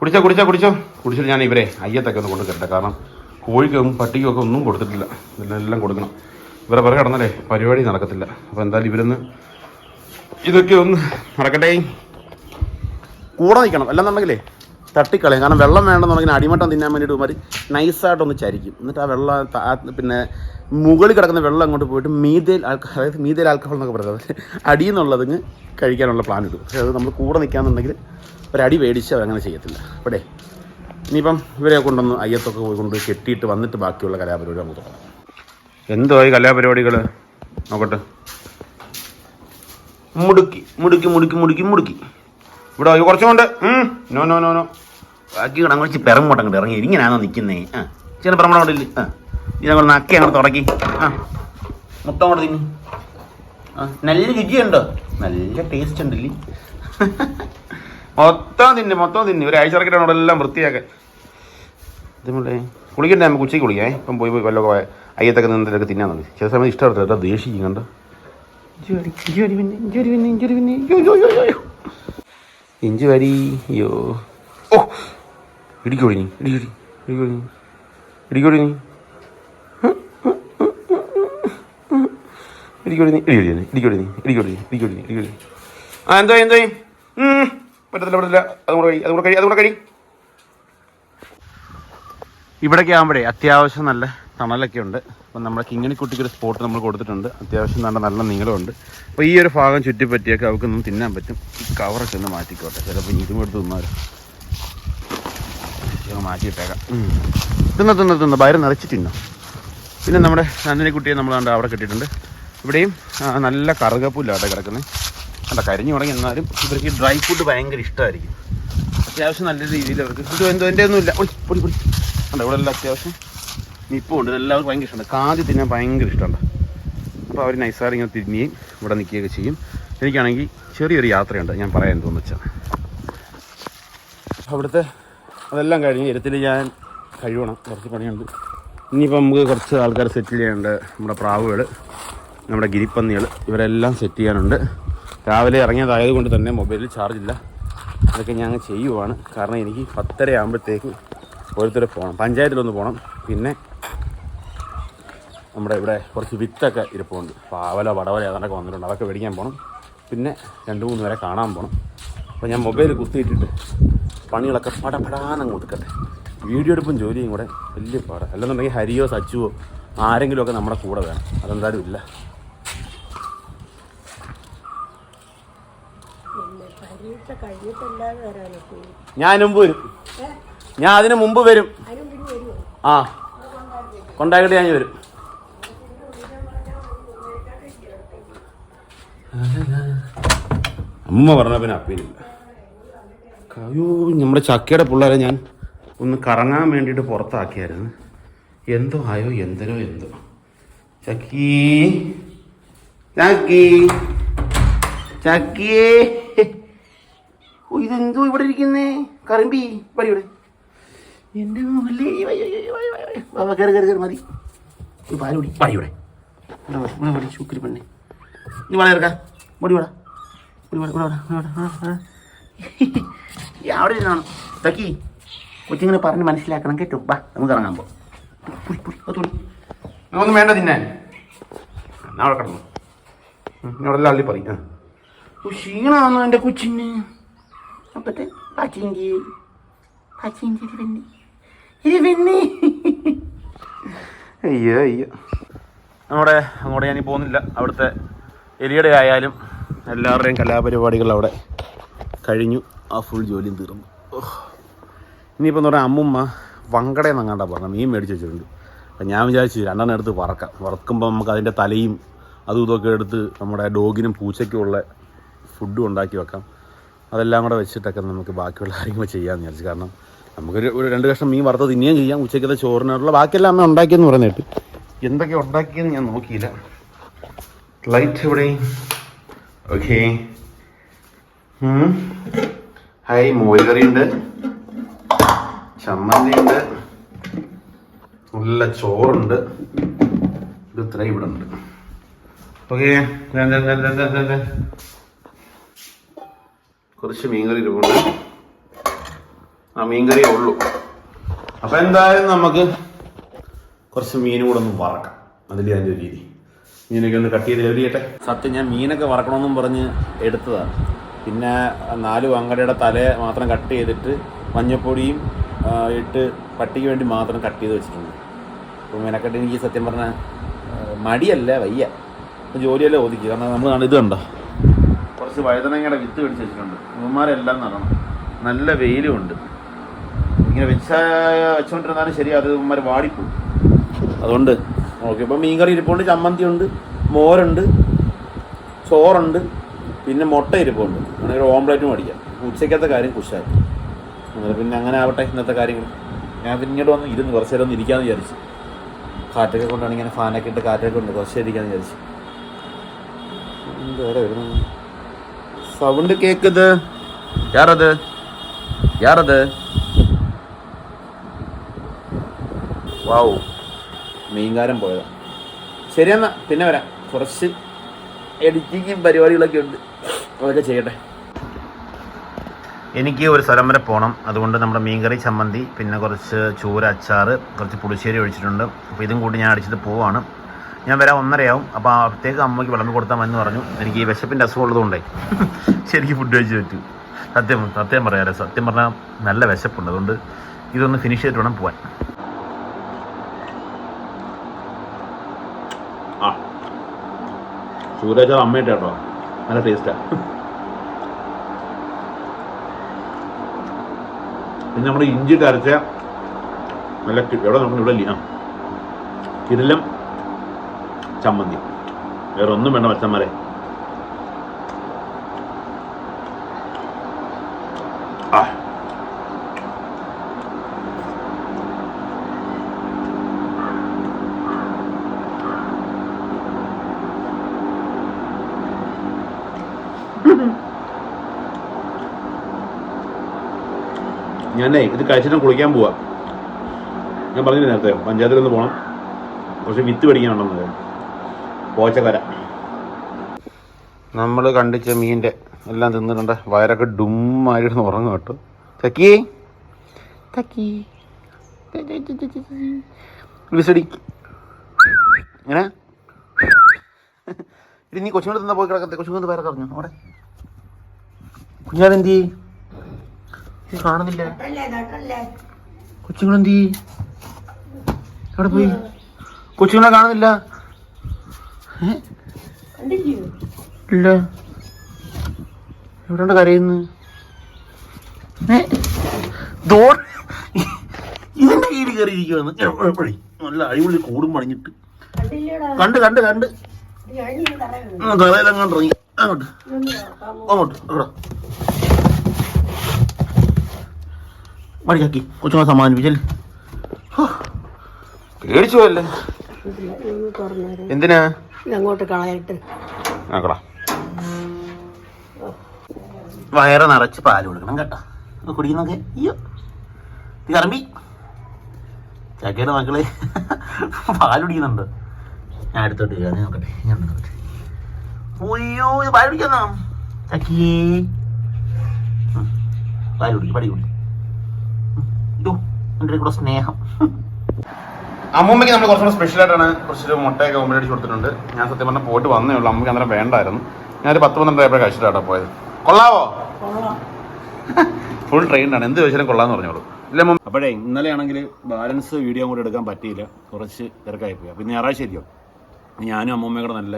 കുടിച്ചോ കുടിച്ചോ കുടിച്ചോ. കുടിച്ചിട്ട് ഞാൻ ഇവരെ അയ്യത്തൊക്കെ ഒന്ന് കൊണ്ട് തരട്ടെ. കാരണം കോഴിക്കും പട്ടിക്കും ഒക്കെ ഒന്നും കൊടുത്തിട്ടില്ല. ഇതിനെല്ലാം കൊടുക്കണം. ഇവരെ പിറകെ കിടന്നാലേ പരിപാടി നടക്കത്തില്ല. അപ്പോൾ എന്തായാലും ഇവരൊന്ന് ഇതൊക്കെ ഒന്ന് നടക്കട്ടെ. കൂടെ നിൽക്കണം അല്ലെന്നുണ്ടെങ്കിലേ തട്ടിക്കളയും. കാരണം വെള്ളം വേണമെന്നുണ്ടെങ്കിൽ അടിമട്ടം തിന്നാൻ വേണ്ടിയിട്ട് ഇവന്മാർ നൈസായിട്ടൊന്ന് ചരിക്കും. എന്നിട്ട് ആ വെള്ളം പിന്നെ മുകളിൽ കിടക്കുന്ന വെള്ളം അങ്ങോട്ട് പോയിട്ട് മീതേൽ ആൽക്കഹോൾ അതായത് മീതേൽ ആൽക്കഹോൾ എന്നൊക്കെ പറയുന്നത് അടിയിൽ കഴിക്കാനുള്ള പ്ലാൻ ഇടും. പക്ഷേ അത് നമ്മൾ കൂടെ നിൽക്കാന്നുണ്ടെങ്കിൽ ഒരടി മേടിച്ച് അവരങ്ങനെ ചെയ്യത്തില്ല. അപ്പോഴേ ഇനിയിപ്പം ഇവരെ കൊണ്ടൊന്ന് അയ്യത്തൊക്കെ പോയി കൊണ്ട് കെട്ടിയിട്ട് വന്നിട്ട് ബാക്കിയുള്ള കലാപരിപാടി നമുക്ക് തുടങ്ങാം. എന്തുവായി കലാപരിപാടികൾ നോക്കട്ടെ. മുടുക്കി മുടുക്കി മുടുക്കി മുടുക്കി മുടുക്കി. ഇവിടെ കുറച്ചുകൊണ്ട് നോ നോ നോ നോ ബാക്കി കൂടെ അങ്ങോട്ട് പെറങ്ങോട്ട് അങ്ങോട്ട് ഇറങ്ങി. ഇങ്ങനെയാണോ നിൽക്കുന്നേ? ആ. ചെറിയ പെറമ്പട അവിടെ ഇല്ല? ആ. ഇത് അങ്ങോട്ട് നക്കി അങ്ങോട്ട് തുടക്കി. ആ. മുട്ട അങ്ങോട്ട് തിന്നു. ആ. നല്ല രുചിയുണ്ടോ. നല്ല ടേസ്റ്റ് ഉണ്ട് ഉണ്ടല്ലേ? മൊത്തം തിന്നു മൊത്തം തിന്നു. ഒരു ആഴ്ച ഇറക്കിയിട്ടാണ് അവിടെ എല്ലാം വൃത്തിയാക്കാൻ. ഇതുമുള്ളേ കുളിക്കണ്ടേ? നമുക്ക് ഉച്ചയ്ക്ക് കുളിക്കാം ഇപ്പം പോയി പോയി വല്ലതൊക്കെ അയ്യത്തൊക്കെ നിന്നൊക്കെ തിന്നാൻ തുടങ്ങി ചില സമയത്ത് ഇഷ്ടപ്പെടുത്തില്ല കേട്ടോ ദേഷ്യം കണ്ട? ഇഞ്ചു വരി അയ്യോ ഓ ഇടിക്കോടി നീ ഇടിക്കോടി ഇടിക്കോടി നീ നീ. ഇടിക്കോടി നീ നീ നീ നീ ആ എന്തോ എന്തോ? പറ്റത്തില്ല പറ്റത്തില്ല. അതുകൂടെ കഴി അതുകൂടെ കഴി അതുകൂടെ കഴി. ഇവിടേക്ക് ആകുമ്പോഴേ അത്യാവശ്യം നല്ല തണലൊക്കെ ഉണ്ട് അപ്പം നമ്മുടെ കിങ്ങിണിക്കുട്ടിക്ക് ഒരു സ്പോട്ട് നമ്മൾ കൊടുത്തിട്ടുണ്ട്. അത്യാവശ്യം നല്ല നല്ല നീളമുണ്ട്. അപ്പോൾ ഈ ഒരു ഭാഗം ചുറ്റിപ്പറ്റിയൊക്കെ അവർക്കൊന്നും തിന്നാൻ പറ്റും. ഈ കവറൊക്കെ ഒന്ന് മാറ്റിക്കോട്ടെ. ചിലപ്പോൾ ഇതും എടുത്ത് ഇതൊക്കെ മാറ്റിയിട്ടേക്കാം. തിന്ന തിന്ന തിന്ന. വയറ് നിറച്ച് തിന്നു. പിന്നെ നമ്മുടെ നന്ദിനിക്കുട്ടിയെ നമ്മൾ കണ്ട് അവിടെ കെട്ടിയിട്ടുണ്ട്. ഇവിടെയും നല്ല കറുകപ്പുല്ലാട്ടെ കിടക്കുന്നത് അല്ല കരിഞ്ഞു തുടങ്ങി എന്നാലും ഇവർക്ക് ഡ്രൈ ഫുഡ് ഭയങ്കര ഇഷ്ടമായിരിക്കും. അത്യാവശ്യം നല്ല രീതിയിൽ അവർക്ക് ഇത് എന്തോ എന്റെ ഒന്നും ഇല്ല പൊടി പൊടി പൊടി അല്ല ഇവിടെ എല്ലാം അത്യാവശ്യം നിപ്പം ഉണ്ട്. എല്ലാവർക്കും ഭയങ്കര ഇഷ്ടമുണ്ട്. കാതി തിന്നാൻ ഭയങ്കര ഇഷ്ടമുണ്ട്. അപ്പോൾ അവർ നൈസാറി ഇങ്ങനെ തിരിഞ്ഞുകയും ഇവിടെ നിൽക്കുകയൊക്കെ ചെയ്യും. എനിക്കാണെങ്കിൽ ചെറിയൊരു യാത്രയുണ്ട്. ഞാൻ പറയാൻ തോന്നുന്നു വെച്ചാൽ അവിടുത്തെ അതെല്ലാം കഴിഞ്ഞ് ഇരത്തിൽ ഞാൻ കഴിയണം കുറച്ച് പണിയുണ്ട്. ഇനിയിപ്പോൾ നമുക്ക് കുറച്ച് ആൾക്കാർ സെറ്റിൽ ചെയ്യാനുണ്ട്. നമ്മുടെ പ്രാവുകൾ നമ്മുടെ ഗിരിപ്പന്നികൾ ഇവരെല്ലാം സെറ്റ് ചെയ്യാനുണ്ട്. രാവിലെ ഇറങ്ങിയതായത് കൊണ്ട് തന്നെ മൊബൈലിൽ ചാർജ് ഇല്ല. അതൊക്കെ ഞാൻ ചെയ്യുവാണ്. കാരണം എനിക്ക് പത്തര ആകുമ്പോഴത്തേക്ക് ഓരോരുത്തരെ പോകണം പഞ്ചായത്തിലൊന്ന് പോകണം പിന്നെ നമ്മുടെ ഇവിടെ കുറച്ച് വിത്തൊക്കെ ഇരിപ്പുണ്ട്. പാവല വടവല ഏതാണ്ടൊക്കെ വന്നിട്ടുണ്ട്. അതൊക്കെ മേടിക്കാൻ പോകണം പിന്നെ രണ്ട് മൂന്ന് പേരെ കാണാൻ പോകണം അപ്പോൾ ഞാൻ മൊബൈൽ കുത്തിയിട്ടിട്ട് പണികളൊക്കെ പടപടാന്നങ്ങ് ഒതുക്കട്ടെ. വീഡിയോ എടുപ്പും ജോലിയും കൂടെ വലിയ പാട. അല്ലെന്നുണ്ടെങ്കിൽ ഹരിയോ സച്ചുവോ ആരെങ്കിലുമൊക്കെ നമ്മുടെ കൂടെ വേണം. അതെന്തായാലും ഇല്ല. ഞാൻ മുമ്പ് വരും. ഞാൻ അതിന് മുമ്പ് വരും. ആ. കൊണ്ടാക്കിട്ട് ഞാൻ വരും. അമ്മ പറഞ്ഞ പിന്നെ അപ്പീനില്ല അയ്യോ നമ്മുടെ ചക്കയുടെ പിള്ളേരെ ഞാൻ ഒന്ന് കറങ്ങാൻ വേണ്ടിയിട്ട് പുറത്താക്കിയായിരുന്നു. എന്തോ ആയോ എന്തരോ എന്തോ. ചക്കി ചക്കി ചക്കിയേ. ഇതെന്തോ ഇവിടെ ഇരിക്കുന്നേ? കറമ്പി പടി ഇവിടെ. എന്റെ മുകളിലേ കയറി കയറി കയറി മതി. പാലുപടി പടിയുടെ പാടി ഇവിടെ. ശുക്രി പെണ്ണെ. ഇറക്കാം. മുടി വേടാ. മുടി വേടാ ഇവിടെ വേടാ ഈ അവിടെ ഇരുന്നാണ് തക്കി കൊച്ചിങ്ങനെ പറഞ്ഞ് മനസ്സിലാക്കണം കേട്ടോ. ബാ നമുക്ക് ഇറങ്ങാൻ പോ പുടി പുടി അത് തുണി ഒന്നും വേണ്ട തിന്നാൻ എന്നാ അവിടെ കിടന്നു. അവിടെ എല്ലാം അള്ളി പറയും. ക്ഷീണമാണോ എന്റെ കൊച്ചിന്. അപ്പത്തെ പാച്ചിങ്കി. പാച്ചിങ്കി ഇത് പെണ്ണി അയ്യോ അയ്യോ. നമ്മുടെ അങ്ങോട്ട് ഞാനീ പോകുന്നില്ല. അവിടുത്തെ എലിയുടെ ആയാലും എല്ലാവരുടെയും കലാപരിപാടികൾ അവിടെ കഴിഞ്ഞു. ആ ഫുൾ ജോലിയും തീർന്നു. ഇനിയിപ്പോൾ എന്ന് പറഞ്ഞാൽ അമ്മുമ്മ വങ്കടയിൽ അങ്ങാണ്ടാണ് പറഞ്ഞത് മീൻ മേടിച്ച് വെച്ചിട്ടുണ്ട്. അപ്പം ഞാൻ വിചാരിച്ചു രണ്ടെണ്ണം എടുത്ത് വറക്കാം. വറക്കുമ്പോൾ നമുക്ക് അതിന്റെ തലയും അതും ഇതൊക്കെ എടുത്ത് നമ്മുടെ ഡോഗിനും പൂച്ചയ്ക്കും ഉള്ള ഫുഡും ഉണ്ടാക്കി വെക്കാം. അതെല്ലാം കൂടെ വെച്ചിട്ടൊക്കെ നമുക്ക് ബാക്കിയുള്ള കാര്യങ്ങൾ ചെയ്യാമെന്ന് വിചാരിച്ചു. കാരണം നമുക്കൊരു ഒരു രണ്ട് കഷ്ണം മീൻ വറുത്ത് തിന്നുകയും ചെയ്യാം. ഉച്ചയ്ക്കത്തെ ചോറിനുള്ള ബാക്കിയെല്ലാം അമ്മ ഉണ്ടാക്കിയെന്ന് പറഞ്ഞിട്ട് എന്തൊക്കെ ഉണ്ടാക്കിയെന്ന് ഞാൻ നോക്കിയില്ല. ലൈറ്റ് ഇവിടെ ഓക്കെ ഹായ് ചമ്മന്തി ഉണ്ട് നല്ല ചോറുണ്ട്. ഇത് ഇത്ര ഇവിടെ ഉണ്ട്. ഓക്കെ കുറച്ച് മീൻകറി ഇരിപ്പുണ്ട്. ആ മീൻകറിയേ ഉള്ളൂ. അപ്പൊ എന്തായാലും നമുക്ക് കുറച്ച് മീനും കൂടെ ഒന്ന് വറക്കാം. അതിൽ അതിന്റെ രീതി. മീനൊക്കെ ഒന്ന് കട്ട് ചെയ്ത് എഴുതിയട്ടെ സത്യം ഞാൻ മീനൊക്കെ വറക്കണമെന്നും പറഞ്ഞ് എടുത്തതാണ് പിന്നെ നാല് വങ്കടയുടെ തല മാത്രം കട്ട് ചെയ്തിട്ട് മഞ്ഞപ്പൊടിയും ഇട്ട് പട്ടിക്ക് വേണ്ടി മാത്രം കട്ട് ചെയ്ത് വെച്ചിട്ടുണ്ട്. അപ്പോൾ മെനക്കെട്ട് എനിക്ക് സത്യം പറഞ്ഞാൽ മടിയല്ല വയ്യ. ജോലിയെല്ലാം ഒതുക്കി. കാരണം നമ്മൾ ഇത് കണ്ടോ? കുറച്ച് വഴുതനങ്ങയുടെ വിത്ത് പിടിച്ച് വെച്ചിട്ടുണ്ട്. ഇവന്മാരെല്ലാം നടണം. നല്ല വെയിലും ഉണ്ട്. ഇങ്ങനെ വെച്ച വെച്ചുകൊണ്ടിരുന്നാലും ശരി അത് ഇവന്മാർ വാടിപ്പോയി അതുകൊണ്ട് ഓക്കെ ഇപ്പം മീൻകറി ഇരിപ്പുണ്ട് ചമ്മന്തി ഉണ്ട് മോരുണ്ട് ചോറുണ്ട് പിന്നെ മുട്ട ഇരിപ്പുണ്ട്. ഒരു ഓംപ്ലേറ്റും അടിക്കാം ഉച്ചയ്ക്കത്തെ കാര്യം കുശായി പിന്നെ അങ്ങനെ ആവട്ടെ ഇന്നത്തെ കാര്യങ്ങൾ. ഞാൻ പിന്നീട് വന്ന് ഇരുന്ന് കുറച്ച് നേരം ഒന്ന് ഇരിക്കാമെന്ന് വിചാരിച്ചു. കാറ്റൊക്കെ കൊണ്ടാണ് ഇങ്ങനെ ഫാനൊക്കെ ഇട്ട് കാറ്റൊക്കെ ഉണ്ട് കുറച്ച് ഇരിക്കാമെന്ന് വിചാരിച്ചു. വേറെ സൗണ്ട് കേക്കത് യാറത്? യാറത്? വാവു മീൻകാരൻ പോയതാണ് ശരിയെന്നാ പിന്നെ വരാം. കുറച്ച് എഡിറ്റിങ്ങും പരിപാടികളൊക്കെ ഉണ്ട്. അതൊക്കെ ചെയ്യട്ടെ. എനിക്ക് ഒരു സ്ഥലം വരെ പോകണം അതുകൊണ്ട് നമ്മുടെ മീൻകറി ചമ്മന്തി പിന്നെ കുറച്ച് ചൂര അച്ചാർ കുറച്ച് പുളിശ്ശേരി ഒഴിച്ചിട്ടുണ്ട്. അപ്പോൾ ഇതും കൂടി ഞാൻ അടിച്ചിട്ട് പോവാണ്. ഞാൻ വരാൻ ഒന്നരയാവും. അപ്പോൾ അപ്പോഴത്തേക്ക് അമ്മയ്ക്ക് വിളമ്പി കൊടുത്താൽ മതി പറഞ്ഞു. എനിക്ക് ഈ വിശപ്പിന്റെ അസുഖം ഉള്ളതുകൊണ്ടേ ശരിക്കും ഫുഡ് കഴിച്ച് പറ്റൂ. സത്യം സത്യം പറയാമല്ലോ സത്യം പറഞ്ഞാൽ നല്ല വിശപ്പുണ്ട്. അതുകൊണ്ട് ഇതൊന്ന് ഫിനിഷ് ചെയ്തിട്ട് വേണം പോവാൻ. ചൂരച്ചാൽ അമ്മയുടെ കേട്ടോ. നല്ല ടേസ്റ്റാണ് പിന്നെ നമ്മുടെ ഇഞ്ചി അരച്ച നല്ല എവിടെ നമ്മൾ ഇവിടെ ഇല്ല. കിരിലം ചമ്മന്തി. വേറെ ഒന്നും വേണ്ട മച്ചന്മാരെ. ഞാനേ ഇത് കഴിച്ചിട്ട് കുളിക്കാൻ പോവാ. ഞാൻ പറഞ്ഞില്ല നേരത്തെ പഞ്ചായത്തിലൊന്ന് പോകണം കുറച്ച് വിത്ത് പിടിക്കാനുണ്ടെന്ന് പോച്ചക്കര. നമ്മൾ കണ്ടിച്ച മീന്റെ എല്ലാം തിന്നിട്ടുണ്ട്. വയറൊക്കെ ഡുമ്മായിട്ട് ഉറങ്ങും കേട്ടോ. തക്കി തക്കി വിസടി. ഇങ്ങനെ ഇനി നീ കൊച്ചുങ്ങൾ തിന്നാ പോയി കിടക്കത്തെ കൊച്ചുങ്ങൾ വയറൊക്കെ അറിഞ്ഞു? അവിടെ. കുഞ്ഞാലെന്തി കാണുന്നില്ല. കൊച്ചുങ്ങളെന്തി? എവിടെ പോയി? കൊച്ചുങ്ങളെ കാണുന്നില്ല. ഇല്ല. എവിടെയുണ്ട് കരയുന്നു? ഏ? ദോ- ഇതിന്റെ കീഴിൽ കയറിയിരിക്കുവാന്ന് എപ്പോഴേ നല്ല അടിപൊളി കൂടും പണിഞ്ഞിട്ട്. കണ്ട് കണ്ട് കണ്ട്. ഇറങ്ങി. അങ്ങോട്ട്. അങ്ങോട്ട് അവിടെ മടിയാക്കി. കൊച്ചുങ്ങളെ സമാധാനിപ്പിച്ചല്ലേ പേടിച്ചു പോയല്ലേ? എന്തിനാ? അങ്ങോട്ട് വയറ് നിറച്ച് പാൽ കൊടുക്കണം കേട്ടോ. അത് കുടിക്കുന്നൊക്കെ. അയ്യോ. കറമ്പി. ചക്കയുടെ മക്കൾ. പാൽ കുടിക്കുന്നുണ്ട്. ഞാൻ അടുത്തോട്ട്. ഞാൻ നോക്കട്ടെ. ഞാൻ നോക്കട്ടെ അയ്യോ ഇത് പാൽ കുടിക്കാന്നാ? ചക്കിയേ. പാൽ കുടിക്കും പടി കുടി ഇതോ എന്റെ കൂടെ സ്നേഹം. അമ്മൂമ്മയ്ക്ക് നമ്മൾ കുറച്ചുകൂടെ സ്പെഷ്യൽ ആയിട്ടാണ് കുറച്ച് മുട്ടയൊക്കെ ഓംലേറ്റ് കൊടുത്തിട്ടുണ്ട്. ഞാൻ സത്യം പറഞ്ഞാൽ പോയിട്ട് വന്നേ ഉള്ളൂ. അമ്മയ്ക്ക് അന്നേരം വേണ്ടായിരുന്നു. ഞാൻ ഞാനൊരു പത്ത് പന്ത്രണ്ട് ആയപ്പോൾ കഴിച്ചിട്ടാണ് പോയത്. കൊള്ളാവോ? കൊള്ളാം. ഫുൾ ട്രെയിൻഡാണ് എന്ത് ചോദിച്ചാലും കൊള്ളാന്ന് പറഞ്ഞോളൂ. ഇല്ല അമ്മ അപ്പോഴേ ഇന്നലെ ആണെങ്കിൽ ബാലൻസ് വീഡിയോ കൂടെ എടുക്കാൻ പറ്റിയില്ല. കുറച്ച് തിരക്കായി പോയി അപ്പോൾ ഞായറാഴ്ച ആയിരിക്കും. ഞാനും അമ്മൂമ്മയും കൂടെ നല്ല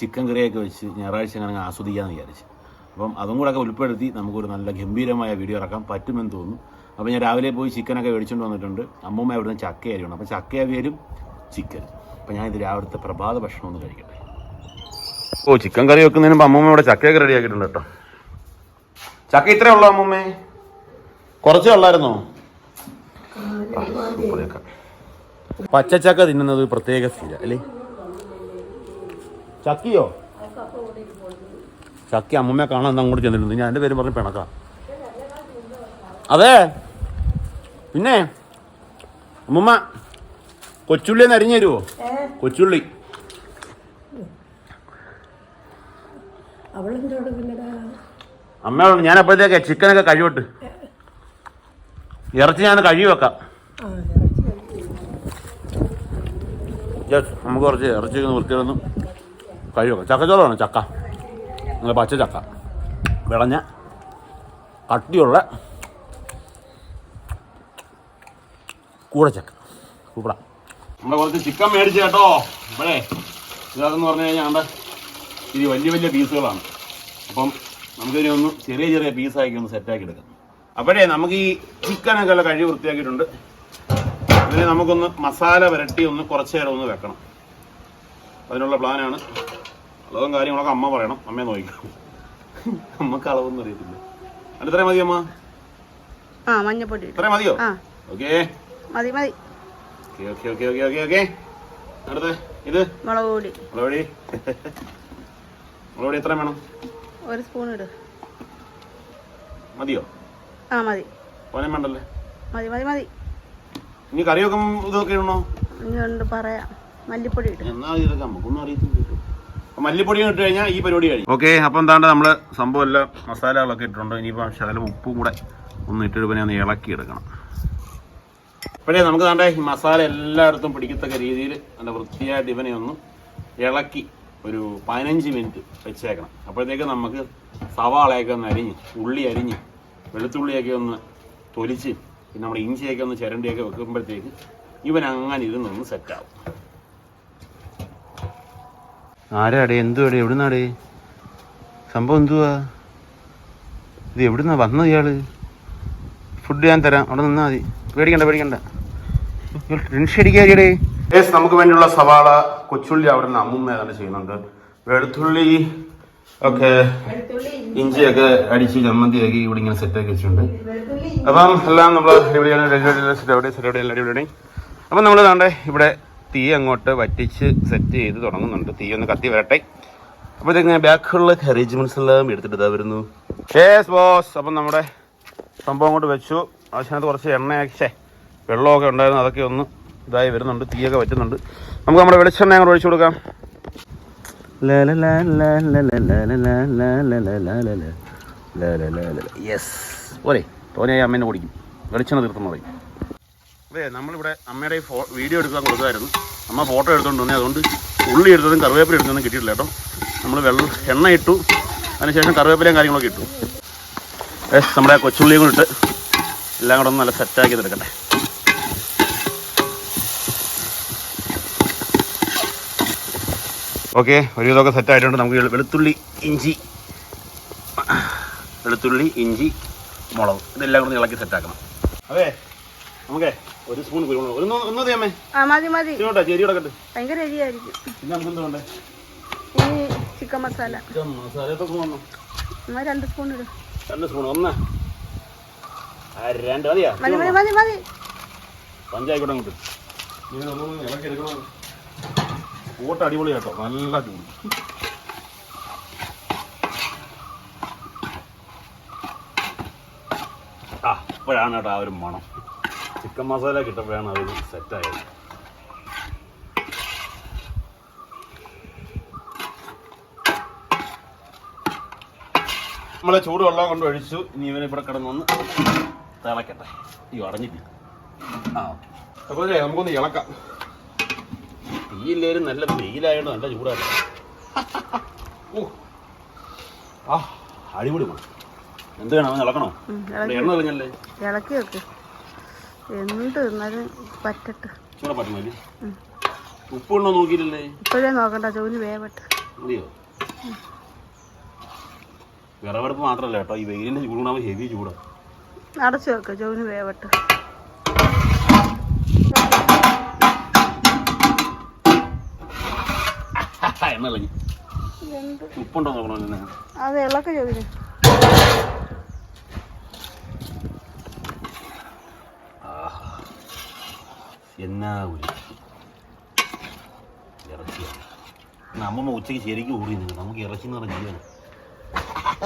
ചിക്കൻ കറിയൊക്കെ വെച്ച് ഞായറാഴ്ച അങ്ങനെ ആസ്വദിക്കാമെന്ന് വിചാരിച്ചു. അപ്പം അതും കൂടെ ഒക്കെ ഉൾപ്പെടുത്തി നമുക്കൊരു നല്ല ഗംഭീരമായ വീഡിയോ ഇറക്കാൻ പറ്റുമെന്ന് തോന്നുന്നു. അപ്പോൾ ഞാൻ രാവിലെ പോയി ചിക്കനൊക്കെ മേടിച്ചുകൊണ്ട് വന്നിട്ടുണ്ട്. അമ്മൂമ്മ അവിടുന്ന് ചക്ക അരിയണം അപ്പോൾ ചക്ക അവിയലും ചിക്കൻ അപ്പോൾ ഞാൻ ഇത് രാവിലത്തെ പ്രഭാത ഭക്ഷണം ഒന്ന് കഴിക്കട്ടെ. ഓ ചിക്കൻ കറി വെക്കുന്നതിന് മുമ്പ് അമ്മൂമ്മ ഇവിടെ ചക്കയൊക്കെ റെഡി ആക്കിയിട്ടുണ്ട് കേട്ടോ. ചക്ക ഇത്രേ ഉള്ളൂ അമ്മൂമ്മേ? കുറച്ചേ ഉള്ളായിരുന്നോ? ചക്ക. തിന്നുന്നത് പ്രത്യേക സ്ഥിര അല്ലേ? ചക്കിയോ? ചക്കി അമ്മമ്മയെ കാണാൻ അങ്ങോട്ട് ചെന്നിട്ടുണ്ട് ഞാൻ എന്റെ പേര് പറഞ്ഞ് പിണക്കാം. അതെ? പിന്നെ അമ്മമ്മ കൊച്ചുള്ളി ഒന്ന് അരിഞ്ഞു തരുമോ കൊച്ചുള്ളി. അമ്മ ഞാൻ അപ്പോഴത്തേക്ക് ചിക്കനൊക്കെ കഴിവട്ട്. ഇറച്ചി ഞാൻ കഴുകി വെക്കാം. നമുക്ക് കുറച്ച് ഇറച്ചി വൃത്തിയിലൊന്നും കഴുകി വെക്കാം. ചക്കച്ചോളമാണ് ചക്ക? നല്ല പച്ച ചക്ക. വിളഞ്ഞ കട്ടിയുള്ള കൂടച്ചക്ക കൂടാ നമ്മളെ കുറച്ച് ചിക്കൻ മേടിച്ച് കേട്ടോ. ഇവിടെ ഇതാണെന്ന് പറഞ്ഞു കഴിഞ്ഞാൽ നമ്മുടെ ഇത് വലിയ വലിയ പീസുകളാണ്. അപ്പം നമുക്കിതിനെ ഒന്ന് ചെറിയ ചെറിയ പീസാക്കി ഒന്ന് സെറ്റാക്കി എടുക്കാം. അപ്പോഴേ നമുക്ക് ഈ ചിക്കനൊക്കെ എല്ലാം കഴുകി വൃത്തിയാക്കിയിട്ടുണ്ട്. ഇതിനെ നമുക്കൊന്ന് മസാല വരട്ടി ഒന്ന് കുറച്ച് നേരം ഒന്ന് വെക്കണം. അതിനുള്ള പ്ലാനാണ് അളവും കാര്യങ്ങളൊക്കെ അമ്മ പറയണം. അമ്മയെ നോക്കിക്കണം അമ്മയ്ക്ക് അളവൊന്നും അറിയത്തില്ല. അല്ല ഇത്രയും മതി അമ്മ? ആ മഞ്ഞപ്പൊടി ഇട്ടു. ഇത്രയും മതിയോ? ഓക്കേ മതി മതി. Okay okay okay okay okay okay. അടുത്ത് ഇത്? മുളകുപൊടി. മുളകുപൊടി? എത്ര വേണം? ഒരു സ്പൂൺ ഇട്. മതിയോ? ആ മതി. പോനെ വേണ്ടല്ലേ മതി മതി മതി. ഇനി കറിയൊക്കെ ഇതൊക്കെ ഇടണോ? ഇനി കൊണ്ട് പറയാം. മല്ലിപ്പൊടി ഇട്. എന്നാ ഇതൊക്കെ നമുക്കൊന്നും അറിയത്തില്ല മല്ലിപ്പൊടി ഇട്ട് കഴിഞ്ഞാൽ ഈ പരിപാടി കഴിയും. ഓക്കെ അപ്പം എന്താണ്ട് നമ്മൾ സംഭവം എല്ലാം മസാലകളൊക്കെ ഇട്ടിട്ടുണ്ട്. ഇനിയിപ്പോൾ ശകലം ഉപ്പും കൂടെ ഒന്ന് ഇട്ടിട്ട് പിന്നെ ഒന്ന് ഇളക്കി എടുക്കണം അപ്പോഴേ നമുക്ക് താണ്ടെ ഈ മസാല എല്ലായിടത്തും പിടിക്കത്തക്ക രീതിയിൽ നല്ല വൃത്തിയായിട്ട് ഇവനെ ഒന്ന് ഇളക്കി ഒരു പതിനഞ്ച് മിനിറ്റ് വെച്ചേക്കണം. അപ്പോഴത്തേക്ക് നമുക്ക് സവാളയൊക്കെ ഒന്ന് അരിഞ്ഞ് ഉള്ളി അരിഞ്ഞ് വെളുത്തുള്ളിയൊക്കെ ഒന്ന് തൊലിച്ച് പിന്നെ നമ്മുടെ ഇഞ്ചിയൊക്കെ ഒന്ന് ചിരണ്ടിയൊക്കെ വെക്കുമ്പോഴത്തേക്ക് ഇവൻ അങ്ങനെ ഇരുന്നൊന്ന് സെറ്റാവും. ആരാടേ? എന്തുവാടേ? എവിടുന്നാടേ? സംഭവം എന്തുവാ? ഇത് എവിടുന്നാ വന്നത് ഇയാൾ? ഫുഡ് ഞാൻ തരാം. അവിടെ നിന്നാ മതി. പേടിക്കണ്ട പേടിക്കണ്ട. ടെൻഷൻ അടിക്കാരിയടേ യെസ് നമുക്ക് വേണ്ടിയുള്ള സവാള കൊച്ചുള്ളി അവിടെ നിന്ന് അമ്മുമ്മ തന്നെ ചെയ്യുന്നുണ്ട്. വെളുത്തുള്ളി ഒക്കെ ഇഞ്ചിയൊക്കെ അടിച്ച് ചമ്മന്തിയാക്കി ഇവിടെ ഇങ്ങനെ സെറ്റാക്കി വെച്ചിട്ടുണ്ട്. അപ്പം എല്ലാം നമ്മൾ അടിപൊളിയാണ്. അപ്പം നമ്മൾ താണ്ടെ ഇവിടെ തീ അങ്ങോട്ട് വറ്റിച്ച് സെറ്റ് ചെയ്ത് തുടങ്ങുന്നുണ്ട്. തീ ഒന്ന് കത്തി വരട്ടെ. അപ്പോഴത്തേക്ക് ഇതെങ്ങനെ ബാക്കുള്ള അറേഞ്ച്മെന്റ്സ് എല്ലാം എടുത്തിട്ട് ഇതാ വരുന്നു. ഷേസ് ബോസ് അപ്പം നമ്മുടെ സംഭവം അങ്ങോട്ട് വെച്ചു. ആവശ്യത്തിനകത്ത് കുറച്ച് എണ്ണയൊക്കെ വെള്ളമൊക്കെ ഉണ്ടായിരുന്നു അതൊക്കെ ഒന്ന് ഇതായി വരുന്നുണ്ട് തീയൊക്കെ പറ്റുന്നുണ്ട് നമുക്ക് നമ്മുടെ വെളിച്ചെണ്ണ അങ്ങോട്ട് ഒഴിച്ചു കൊടുക്കാം യെസ് അമ്മേനെ ഓടിക്കും വെളിച്ചെണ്ണ തീർത്തുന്ന പറയും അതെ നമ്മളിവിടെ അമ്മയുടെ ഈ ഫോ വീഡിയോ എടുക്കാൻ കൊടുക്കുമായിരുന്നു അമ്മ ഫോട്ടോ എടുത്തുകൊണ്ട് വന്നേ അതുകൊണ്ട് ഉള്ളി എടുത്തതും കറിവേപ്പില എടുത്തതും കിട്ടിയിട്ടില്ല കേട്ടോ നമ്മൾ വെള്ളം എണ്ണ ഇട്ടു അതിനുശേഷം കറിവേപ്പിലയും കാര്യങ്ങളൊക്കെ ഇട്ടു നമ്മുടെ കൊച്ചുള്ളിയും കൂടി ഇട്ട് എല്ലാം കൂടെ ഒന്ന് നല്ല സെറ്റാക്കി എടുക്കട്ടെ. ഓക്കെ ഒരു ഇതൊക്കെ സെറ്റായിട്ടുണ്ട് നമുക്ക് വെളുത്തുള്ളി ഇഞ്ചി വെളുത്തുള്ളി ഇഞ്ചി മുളക്. ഇതെല്ലാം കൂടെ ഇളക്കി സെറ്റാക്കണം അതെ നമുക്ക് ഒരു സ്പൂൺ കുരുമുളക് ഒന്ന് ഒന്നു അമ്മേ. ആ മതി മതി. ഇങ്ങോട്ടാ ചേരി കിടക്കട്ടെ ഭയങ്കര എരിയായിരിക്കും പിന്നെ നമുക്ക് എന്താ വേണ്ടേ? ഇനി ചിക്കൻ മസാല. മസാല എത്ര സ്പൂൺ വന്നു രണ്ട് സ്പൂൺ ഇടും. രണ്ട് സ്പൂൺ ഒന്ന്. രണ്ട് മതിയാ? മതി മതി മതി മതി. പഞ്ചായിക്കോട്ടെ അങ്ങോട്ട് ഇങ്ങനെ ഒന്നൊന്ന് ഇളക്കി കൂട്ട അടിപൊളി കേട്ടോ. നല്ല ചൂട്. ആ ഇപ്പോഴാണ് കേട്ടോ ആ ഒരു മണം. ചിക്കൻ മസാല കിട്ടപ്പോഴാണ് അതൊരു സെറ്റായത് നമ്മളെ ചൂടുവെള്ളം കൊണ്ട് ഒഴിച്ചു. ഇനി ഇവനെ ഇവിടെ കിടന്നൊന്ന് തിളക്കട്ടെ. അയ്യോ അടഞ്ഞിട്ട് ആ ഇതേ നമുക്കൊന്ന് ഇളക്കാം. തീയില്ലേലും നല്ല വെയിലായതുകൊണ്ട് നല്ല ചൂടാണ്. ഓ ആ അടിപൊളി പോണം എന്ത് വേണം? ഇളക്കണോ? ഇവിടെ എണ്ണ തെളിഞ്ഞല്ലേ ഇളക്കി വെക്ക്. എന്ത് എന്നാലും പറ്റട്ട്. ചൂടെ പറ്റുന്നില്ലേ ഉം. ഉപ്പുണ്ടോ നോക്കിയില്ലല്ലേ ഇപ്പോഴേ നോക്കണ്ട ജോലി വേവട്ടെ. മതിയോ? വിറവെടുപ്പ് മാത്രല്ല കേട്ടോ ഈ വെയിലിന്റെ ചൂടുണ്ടാകുമ്പോൾ ഹെവി ചൂടാ. അടച്ചു വെക്കുക ജോലി വേവട്ട്. ഉപ്പുണ്ടോ നോക്കണോ അത് ഇളക്ക എന്നാ നമ്മ ഉച്ചയ്ക്ക് ശരിക്കും ഊറി നമുക്ക് ഇറച്ചി എന്ന് പറഞ്ഞ ജീവന.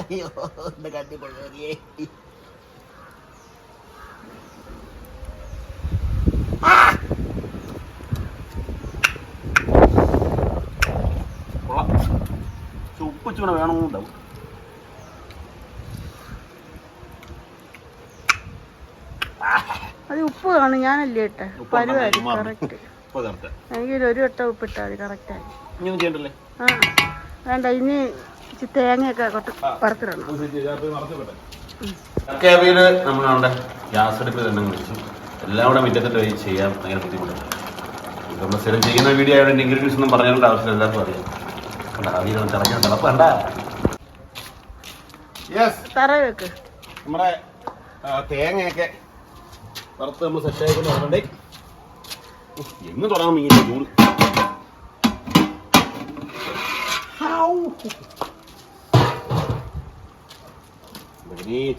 അയ്യോ എന്റെ കട്ടി പൊള്ളിയേ കൊള്ളാം പക്ഷെ കൂടെ വേണമെന്നുണ്ടാവും അത് ഉപ്പ് കാണും ഞാനല്ലേ ഇട്ടെ. എനിക്കൊരു പരുവായി വട്ടം കറക്റ്റ് ഉപ്പ് കറക്റ്റ് എനിക്ക് ഒരു വട്ടം ഉപ്പിട്ടാൽ മതി കറക്റ്റായി ആ വേണ്ട ഇനി ഇച്ചി തേങ്ങയൊക്കെ പറത്തിടണം വറുത്തിടണം. നമ്മളുണ്ട് ഗ്യാസ് അടുപ്പിൽ തന്നെ വെച്ചു എല്ലാം കൂടെ മുറ്റത്തിട്ട് പോയി ചെയ്യാം ഭയങ്കര ബുദ്ധിമുട്ടാണ്. നമ്മൾ സ്ഥിരം ചെയ്യുന്ന വീഡിയോ ആയതുകൊണ്ട് ഇൻഗ്രീഡിയൻസ് ഒന്നും പറഞ്ഞേണ്ട ആവശ്യമില്ല എല്ലാവർക്കും അറിയാം. നമ്മുടെ തേങ്ങയൊക്കെ വറുത്ത് നമ്മൾ സെറ്റ് ആയിക്കൊണ്ട് വരണ്ടേ എന്ന് തുടങ്ങാൻ ഇങ്ങനെ ചൂട്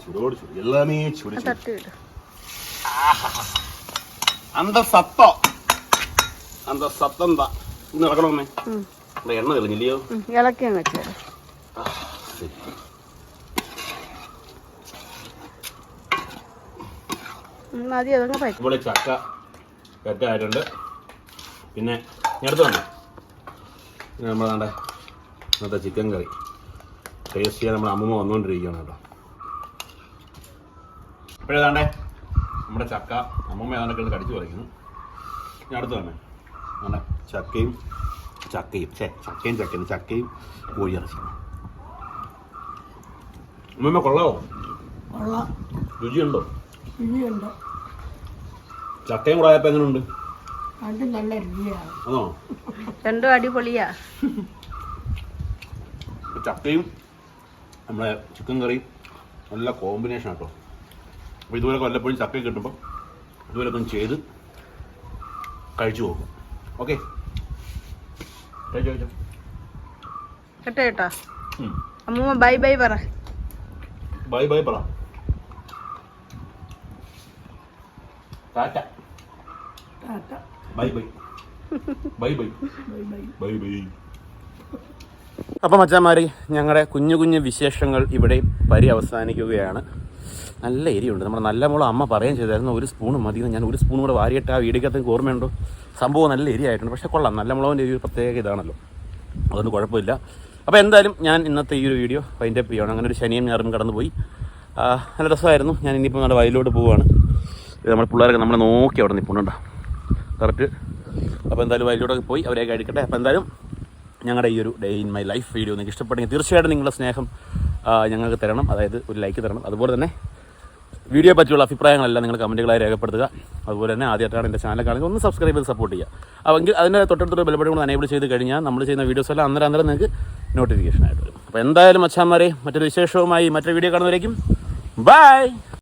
ചൂടോട് ചൂട് എല്ലാമേ ചൂട് അന്ത സത്തോ അന്ത ഇന്ന് നടക്കണമേ എണ്ണ തെളിഞ്ഞില്ലയോ ഇളക്കി ശരി. മതി അതങ്ങ് പറ്റും ഇവിടെ ചക്ക കറ്റായിട്ടുണ്ട് പിന്നെ ഞാൻ അടുത്ത് വേണ്ടേ പിന്നെ നമ്മൾ വേണ്ട ഇന്നത്തെ ചിക്കൻ കറി. ടേസ്റ്റ് ചെയ്യാൻ നമ്മുടെ അമ്മമ്മ വന്നുകൊണ്ടിരിക്കുകയാണ് കേട്ടോ. ഇപ്പോഴേതാണ്ടേ നമ്മുടെ ചക്ക അമ്മമ്മ ഏതാണ്ടൊക്കെ കടിച്ചു പറിക്കുന്നു. ഞാൻ അടുത്ത് വേണ്ടേ വേണ്ട? ചക്കയും ചക്കയും ഛേ ചക്കയും ചക്കയും ചക്കയും കോഴിയിറച്ചി അമ്മൂമ്മ കൊള്ളാവോ കൊള്ളാം രുചിയുണ്ടോ രുചിയുണ്ട് ചക്കയും കൂടെ ആയപ്പോൾ എങ്ങനെയുണ്ട് അത് നല്ല രുചിയാണ് ആണോ രണ്ടും അടിപൊളിയാ ചക്കയും നമ്മളെ ചിക്കൻ കറിയും നല്ല കോമ്പിനേഷൻ കേട്ടോ അപ്പോൾ ഇതുപോലെ കൊല്ലപ്പോഴും ചക്ക കിട്ടുമ്പോൾ ഇതുപോലൊക്കെ ഒന്ന് ചെയ്ത് കഴിച്ചു പോകും ഓക്കെ അപ്പൊ ബൈ ബൈ പറ. ബൈ ബൈ പറ. Bye bye. Bye bye. മച്ചാമാരി ഞങ്ങളുടെ കുഞ്ഞു കുഞ്ഞു വിശേഷങ്ങൾ ഇവിടെ പരി അവസാനിക്കുകയാണ് നല്ല എരിയുണ്ട് നമ്മുടെ നല്ല മോളം അമ്മ പറയുകയും ചെയ്തായിരുന്നു ഒരു സ്പൂൺ മതി ഞാൻ ഒരു സ്പൂൺ കൂടെ വാരിയിട്ട് ആ വീടിക്കത്തേക്ക് ഓർമ്മയുണ്ടോ? സംഭവം നല്ല എരിയായിട്ടുണ്ട്. പക്ഷേ കൊള്ളാം. നല്ല മുളകിന്റെ ഒരു പ്രത്യേക ഇതാണല്ലോ. അതൊന്നും കുഴപ്പമില്ല. അപ്പോൾ എന്തായാലും ഞാൻ ഇന്നത്തെ ഈ ഒരു വീഡിയോ അതിന്റെ ചെയ്യണം അങ്ങനെ ഒരു ശനിയും ഞാറും കടന്നു പോയി നല്ല രസമായിരുന്നു. ഞാൻ ഇനിയിപ്പോൾ നമ്മുടെ വയലിലോട്ട് പോവുകയാണ്. നമ്മുടെ പിള്ളേരൊക്കെ നമ്മളെ നോക്കി അവിടെ നിൽപ്പുണ്ടോ? കറക്റ്റ്. അപ്പോൾ എന്തായാലും വയലിലോട്ടൊക്കെ പോയി അവരെ അടിക്കട്ടെ. അപ്പോൾ എന്തായാലും ഞങ്ങളുടെ ഈ ഒരു day in my life video നിങ്ങൾക്ക് ഇഷ്ടപ്പെട്ടെങ്കിൽ തീർച്ചയായിട്ടും നിങ്ങളുടെ സ്നേഹം ഞങ്ങൾക്ക് തരണം. അതായത് ഒരു ലൈക്ക് തരണം. അതുപോലെ തന്നെ വീഡിയോ പറ്റിയുള്ള അഭിപ്രായങ്ങളെല്ലാം നിങ്ങൾ കമന്റുകളായി രേഖപ്പെടുത്തുക. അതുപോലെ തന്നെ ആദ്യമായിട്ടാണ് എന്റെ ചാനൽ കാണുന്നത്. ഒന്ന് സബ്സ്ക്രൈബ് ചെയ്ത് സപ്പോർട്ട് ചെയ്യുക. അപ്പോൾ എങ്കിൽ അതിന്റെ തൊട്ടടുത്തൊരു ബെൽബട്ടൺ കൂടെ എനേബിൾ ചെയ്ത് കഴിഞ്ഞാൽ നമ്മൾ ചെയ്യുന്ന വീഡിയോസ് എല്ലാം അന്നേരം അന്നേരം നിങ്ങൾക്ക് നോട്ടിഫിക്കേഷൻ ആയിട്ട് വരും. അപ്പോൾ എന്തായാലും അച്ഛന്മാരെ മറ്റൊരു വിശേഷവുമായി മറ്റൊരു വീഡിയോ കാണുന്നവരേക്കും. ബൈ